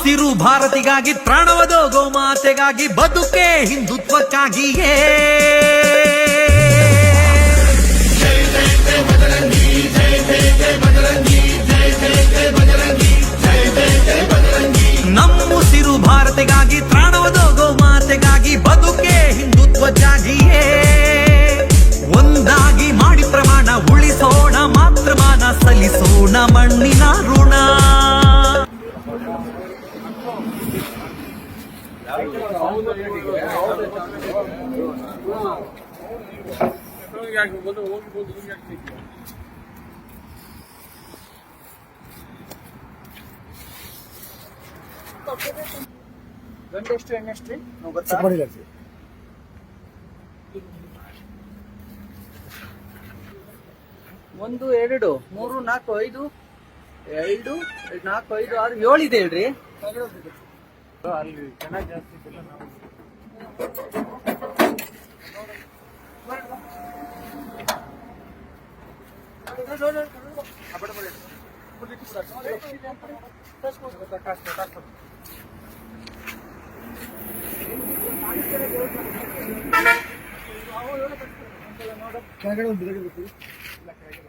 ಉಸಿರು ಭಾರತಿಗಾಗಿ ಪ್ರಾಣವದೋ ಗೋಮಾತೆಗಾಗಿ ಬದುಕೆ ಹಿಂದುತ್ವಕ್ಕಾಗಿಯೇ. ಹೆಣ್ಣೆಷ್ಟು ನಾವು ಒಂದು ಎರಡು ಮೂರು ನಾಲ್ಕು ಐದು ಎರಡು ನಾಲ್ಕು ಐದು ಆರು ಏಳಿದೆ ಹೇಳ್ರಿ. ಅಲ್ಲಿ ಚೆನ್ನಾಗಿ ಜಾಸ್ತಿ ಇದ್ದಿಲ್ಲ ನಾವು ಕೆಳಗಡೆ ಒಂದು ಬಿರಡಿ ಬಿಟ್ಟು ಕೆಳಗಡೆ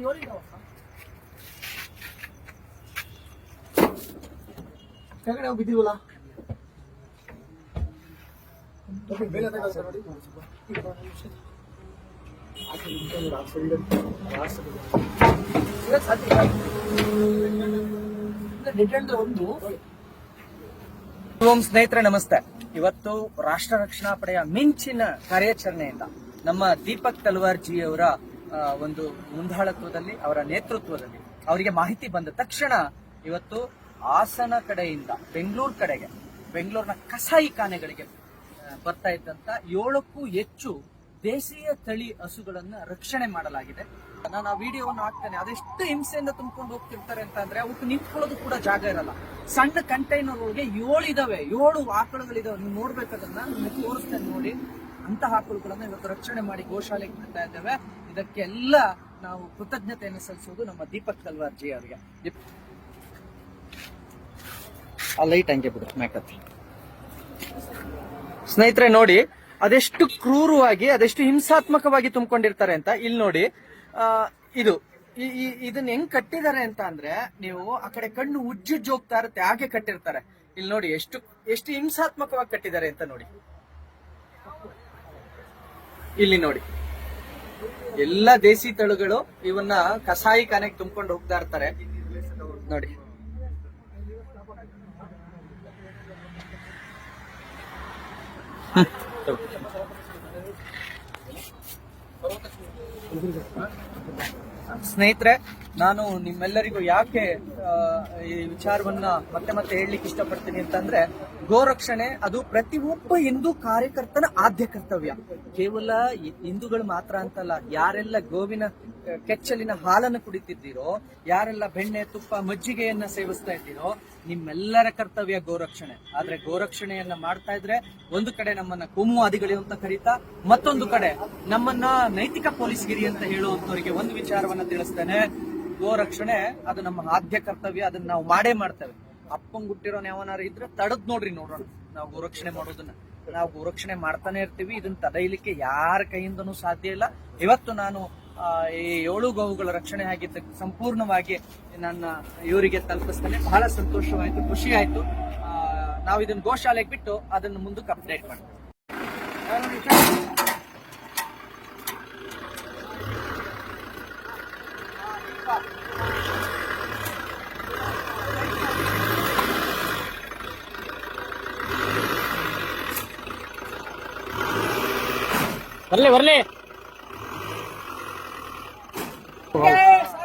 ಹೋಗಿ ಬಿದ್ದೀವಲ್ಲ ನಾವು ಸ್ನೇಹಿತರೆ, ನಮಸ್ತೆ. ಇವತ್ತು ರಾಷ್ಟ್ರ ರಕ್ಷಣಾ ಪಡೆಯ ಮಿಂಚಿನ ಕಾರ್ಯಾಚರಣೆಯಿಂದ ನಮ್ಮ ದೀಪಕ್ ತಲ್ವಾರ್ ಜಿ ಅವರ ಒಂದು ಮುಂದಾಳತ್ವದಲ್ಲಿ, ಅವರ ನೇತೃತ್ವದಲ್ಲಿ ಅವರಿಗೆ ಮಾಹಿತಿ ಬಂದ ತಕ್ಷಣ ಇವತ್ತು ಹಾಸನ ಕಡೆಯಿಂದ ಬೆಂಗಳೂರು ಕಡೆಗೆ, ಬೆಂಗಳೂರಿನ ಕಸಾಯಿ ಖಾನೆಗಳಿಗೆ ಬರ್ತಾ ಇದ್ದಂತ ಏಳಕ್ಕೂ ಹೆಚ್ಚು ದೇಶೀಯ ತಳಿ ಹಸುಗಳನ್ನ ರಕ್ಷಣೆ ಮಾಡಲಾಗಿದೆ. ನಾನು ಆ ವಿಡಿಯೋವನ್ನು ಹಾಕ್ತೇನೆ. ಅದೆಷ್ಟು ಹಿಂಸೆಯಿಂದ ತುಂಬಿಕೊಂಡು ಹೋಗ್ತಿರ್ತಾರೆ ಅಂತ ಅಂದ್ರೆ ಅವಕ್ಕೆ ನಿಂತ್ಕೊಳ್ಳೋದು ಕೂಡ ಜಾಗ ಇರಲ್ಲ. ಸಣ್ಣ ಕಂಟೈನರ್ ಒಳಗೆ ಏಳು ಇದಾವೆ, ಏಳು ಆಕಳುಗಳಿದಾವೆ. ನೀವು ನೋಡ್ಬೇಕದನ್ನ ನಿಮಗೆ ತೋರಿಸ್ತೇನೆ ನೋಡಿ. ಅಂತ ಆಕಳುಗಳನ್ನ ಇವತ್ತು ರಕ್ಷಣೆ ಮಾಡಿ ಗೋಶಾಲೆಗೆ ಬಿಡ್ತಾ ಇದ್ದೇವೆ. ಇದಕ್ಕೆಲ್ಲ ನಾವು ಕೃತಜ್ಞತೆಯನ್ನು ಸಲ್ಲಿಸೋದು ನಮ್ಮ ದೀಪಕ್ ತಲ್ವಾರ್ಜಿ ಅವರಿಗೆ. ಆ ಲೈಟ್ ಹಂಗೆ ಬಿಡು ಮೇಕತ್ತಿ ಸ್ನೇಹಿತರೆ, ನೋಡಿ, ಅದೆಷ್ಟು ಕ್ರೂರವಾಗಿ, ಅದೆಷ್ಟು ಹಿಂಸಾತ್ಮಕವಾಗಿ ತುಂಬಿಕೊಂಡಿರ್ತಾರೆ ಅಂತ ಇಲ್ಲಿ ನೋಡಿ ಇದು ಇದನ್ನ ಹೆಂಗ್ ಕಟ್ಟಿದ್ದಾರೆ ಅಂತ ಅಂದ್ರೆ, ನೀವು ಆ ಕಡೆ ಕಣ್ಣು ಉಜ್ಜುಜ್ಜು ಹೋಗ್ತಾ ಇರುತ್ತೆ, ಹಾಗೆ ಕಟ್ಟಿರ್ತಾರೆ. ಇಲ್ಲಿ ನೋಡಿ, ಎಷ್ಟು ಎಷ್ಟು ಹಿಂಸಾತ್ಮಕವಾಗಿ ಕಟ್ಟಿದ್ದಾರೆ ಅಂತ ನೋಡಿ. ಇಲ್ಲಿ ನೋಡಿ. ಎಲ್ಲ ದೇಸಿ ತಳುಗಳು ಇವನ್ನ ಕಸಾಯಿ ಖಾನೆಗೆ ತುಂಬಿಕೊಂಡು ಹೋಗ್ತಾ ಇರ್ತಾರೆ. ನೋಡಿ. ಸ್ನೇಹಿತರೆ ನಾನು ನಿಮ್ಮೆಲ್ಲರಿಗೂ ಯಾಕೆ ಈ ವಿಚಾರವನ್ನ ಮತ್ತೆ ಮತ್ತೆ ಹೇಳಲಿಕ್ಕೆ ಇಷ್ಟಪಡ್ತೀನಿ ಅಂತಂದ್ರೆ, ಗೋರಕ್ಷಣೆ ಅದು ಪ್ರತಿಯೊಬ್ಬ ಹಿಂದೂ ಕಾರ್ಯಕರ್ತನ ಆದ್ಯ ಕರ್ತವ್ಯ. ಕೇವಲ ಹಿಂದೂಗಳು ಮಾತ್ರ ಅಂತಲ್ಲ, ಯಾರೆಲ್ಲ ಗೋವಿನ ಕೆಚ್ಚಲಿನ ಹಾಲನ್ನು ಕುಡಿತಿದ್ದೀರೋ, ಯಾರೆಲ್ಲ ಬೆಣ್ಣೆ, ತುಪ್ಪ, ಮಜ್ಜಿಗೆಯನ್ನ ಸೇವಿಸ್ತಾ ಇದ್ದೀರೋ, ನಿಮ್ಮೆಲ್ಲರ ಕರ್ತವ್ಯ ಗೋರಕ್ಷಣೆ. ಆದ್ರೆ ಗೋರಕ್ಷಣೆಯನ್ನ ಮಾಡ್ತಾ ಇದ್ರೆ ಒಂದು ಕಡೆ ನಮ್ಮನ್ನ ಕೋಮುವಾದಿಗಳು ಅಂತ ಕರೀತಾ, ಮತ್ತೊಂದು ಕಡೆ ನಮ್ಮನ್ನ ನೈತಿಕ ಪೊಲೀಸ್ಗಿರಿ ಅಂತ ಹೇಳುವಂತವರಿಗೆ ಒಂದು ವಿಚಾರವನ್ನ ತಿಳಿಸ್ತೇನೆ. ಗೋರಕ್ಷಣೆ, ಅದು ನಮ್ಮ ಆದ್ಯ ಕರ್ತವ್ಯ, ಅದನ್ನ ನಾವು ಮಾಡೇ ಮಾಡ್ತೇವೆ. ಅಪ್ಪಂಗ್ ಹುಟ್ಟಿರೋನ್ ಯಾವನಾರು ಇದ್ರೆ ತಡದ್ ನೋಡ್ರಿ ನೋಡೋಣ ನಾವು ಗೋರಕ್ಷಣೆ ಮಾಡೋದನ್ನ. ನಾವು ಗೋರಕ್ಷಣೆ ಮಾಡ್ತಾನೆ ಇರ್ತೀವಿ. ಇದನ್ನ ತಡೆಯಲಿಕ್ಕೆ ಯಾರ ಕೈಯಿಂದನೂ ಸಾಧ್ಯ ಇಲ್ಲ. ಇವತ್ತು ನಾನು ಈ ಏಳು ಗೋವುಗಳ ರಕ್ಷಣೆ ಆಗಿದ್ದ ಸಂಪೂರ್ಣವಾಗಿ ನನ್ನ ಇವರಿಗೆ ತಲುಪಿಸ್ತೇನೆ. ಬಹಳ ಸಂತೋಷವಾಯ್ತು ಖುಷಿ ಆಯ್ತು ನಾವು ಇದನ್ನ ಗೋಶಾಲೆಗೆ ಬಿಟ್ಟು ಅದನ್ನ ಮುಂದಕ್ಕೆ ಅಪ್ಡೇಟ್ ಮಾಡ್ತೇವೆ. ಬರ್ಲಿ ಬರ್ಲಿ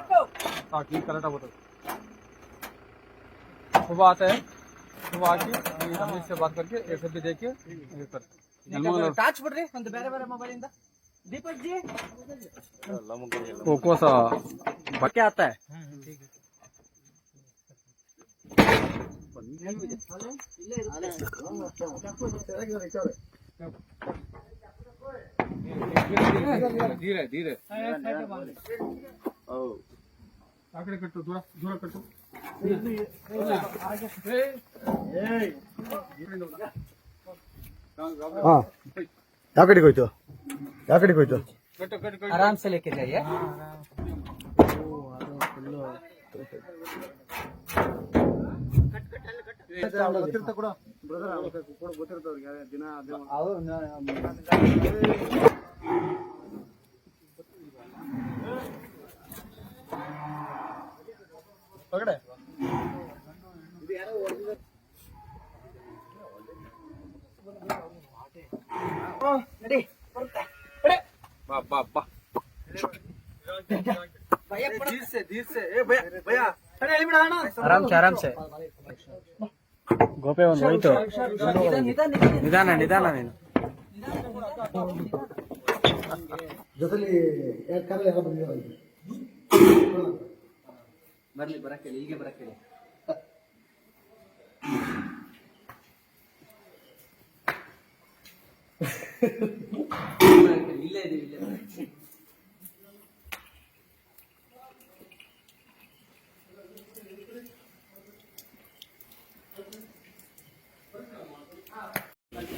ಸಾಕು हाँ ठीक करेक्ट बोलो सुबह आते हैं सुबह आके हम इससे बात करके एक भी दे के ये कर ಟಾಚ್ ಬಿಡ್ರಿ ಒಂದು ಬೇರೆ ಬೇರೆ ಮೊಬೈಲ್ ಇಂದ ದೀಪಕ್ ಜಿ वो कौन सा क्या आता है? धीरे धीरे आकड़े कटो दूरा दूरा कट्टो हाँ आकड़ी कोई तो? आकड़ी कोई तो? आराम से लेके जाइए। हाँ, हाँ। ಗೊತ್ತಿರ್ತ ಕೂಡ ಬ್ರದರ್ ಗೊತ್ತಿರ್ತ ಅವ್ರಿಗೆ ದಿನ ಹೊರಗಡೆ ನಡಿ ಬಾ ಬಾ ಬಾ ಗೋಪೆ ಒಂದು ಹೋಯ್ತು. ನಿಧಾನ ನಿಧಾನ ನೀನು. ಜೊತೆಲಿ ಬರ್ಲಿ ಬರಕ್ಕೆ ಹೀಗೆ ಬರಕ್ಕೆ ಇಲ್ಲೇ ಇದೀವಿ ಇಲ್ಲೇ